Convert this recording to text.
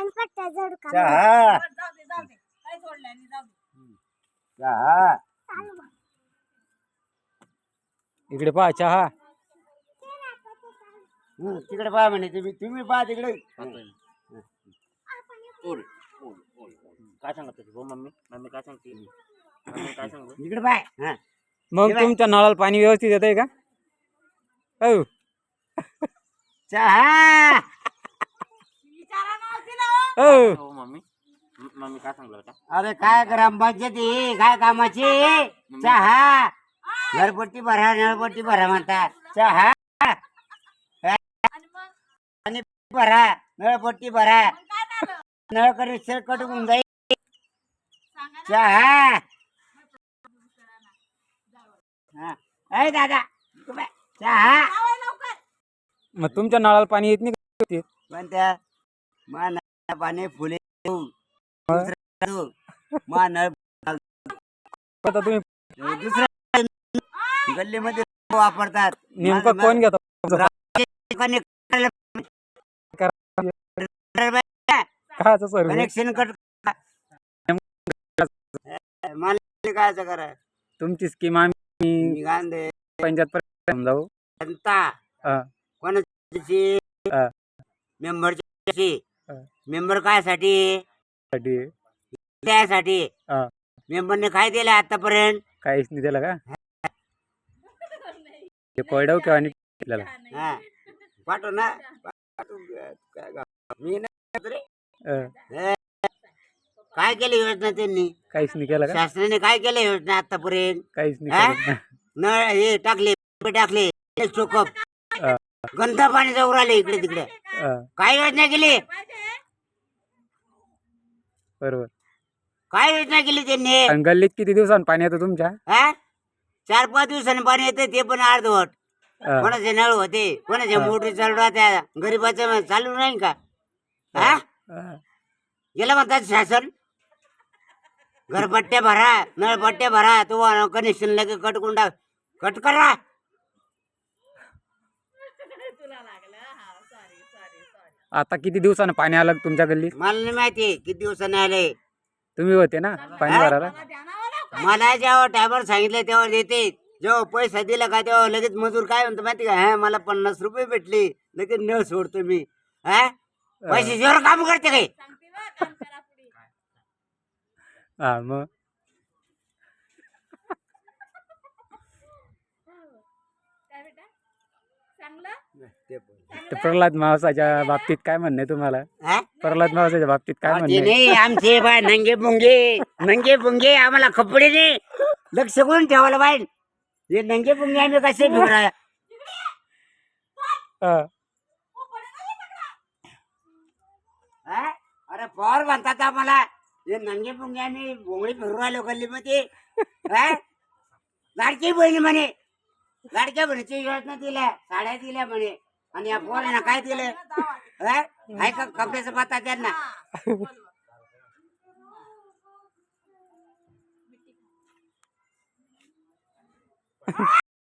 पाणी पट्टा जोड का चहा जाऊ दे जाऊ दे. काय सोडलं आणि जाऊ दे. चहा. चालू. इकडे पहा चहा. हं, तिकडे पहा म्हणे तुम्ही तुम्ही पहा तिकडे. ओल काय सांगत होती हो मम्मी. मम्मी काय सांगते? मम्मी काय सांगतो? इकडे पाय हा. मग तुमच्या नळाला पाणी व्यवस्थित येत आहे का? हो चहा. हो. मम्मी? म- मम्मी काय सांगलं होता अरे काय करा मज्जती काय कामाची? चहा. घरपट्टी भरा नळपट्टी भरा म्हणता चहा. आणि मग आणि भरा नळपट्टी भरा. मग काय झालं नळ कनेक्शन कटून जाईल. सांगा ना चहा. हा. अय दादा तू बाय. चहा. लवकर मग तुमच्या नळाला पाणी येत नाही का? पण त्या मा पाणी फुले आता तुम्ही दुसऱ्या गल्लीमध्ये वापरतात. नेमकं कोण घेतो? कनेक्शन कट मला काय करा तुमची स्कीम आम्ही गांधे. पंचायत पर्यंत समजावू जनता. कोणाची. मेंबरची हा. मेंबर काय साठी. साठी त्यासाठी? हा. मेंबरने काय दिलं आतापर्यंत? काहीच नाही दिलं का? ते कोयडव किंवा आणि आपल्याला. हा. पाठव ना. पाठव. काय गा- मी नाही रे. अं, काय केली योजना त्यांनी? काहीच नाही केलं का? शासनाने काय केलं योजना आतापर्यंत? काहीच? नाही केलं. नळ हे टाकले टाकले. चोकप हा. गंदा पाणी जाऊ राहिले इकडे तिकडे. काय योजना केली? बरोबर. काय योजना केली त्यांनी? आणि गल्लीत किती दिवसांनी पाणी येतं तुमच्या? हा? चार पाच दिवसांनी पाणी येते ते पण अर्धवट. कोणाचे नळ होते कोणाच्या मोटरी चालू राहत्या गरीबाचं चालू नाही का? हा? गेलं म्हणतात शासन. घरपट्ट्या भरा नळपट्ट्या भरा तो कनेक्शन लगे कट कुंडा कट करा. आता किती दिवसानं पाणी आलं तुमच्या गल्लीत मला नाही माहिती किती दिवसांनी आले. तुम्ही होते ना पाणी हा? भरायला? मला मला जेव्हा टायमर सांगितलं तेव्हा देते. जेव्हा पैसा दिला का तेव्हा लगेच मजूर काय म्हणतो माहिती का? हा मला पन्नास रुपये भेटले लगेच न सोडतो मी. हा? पैसे जोर काम करते काय? पुढे हा मग काय बेटा प्रल्हाद मावसाच्या बाबतीत काय म्हणणे तुम्हाला? हा? प्रल्हाद मावसाच्या बाबतीत काय म्हणणे नाही आमचे बाय नंगे पुंगे नंगे पुंगे आम्हाला कपडे नाही लक्ष करून ठेवायला बाय हे नंगे पुंगे आम्ही कसे हा. हा? अरे पवार म्हणतात आम्हाला हे नंगे पुंगे आम्ही भोंगळी फिरू राहिलो गल्लीमध्ये हा? लाडकी बहिणी म्हणे. लाडक्या बहिणीची योजना दिल्या साड्या दिल्या म्हणे. आणि या पोरांना काय दिलं? हा? आहे का कपड्याचा पत्ता त्यांना?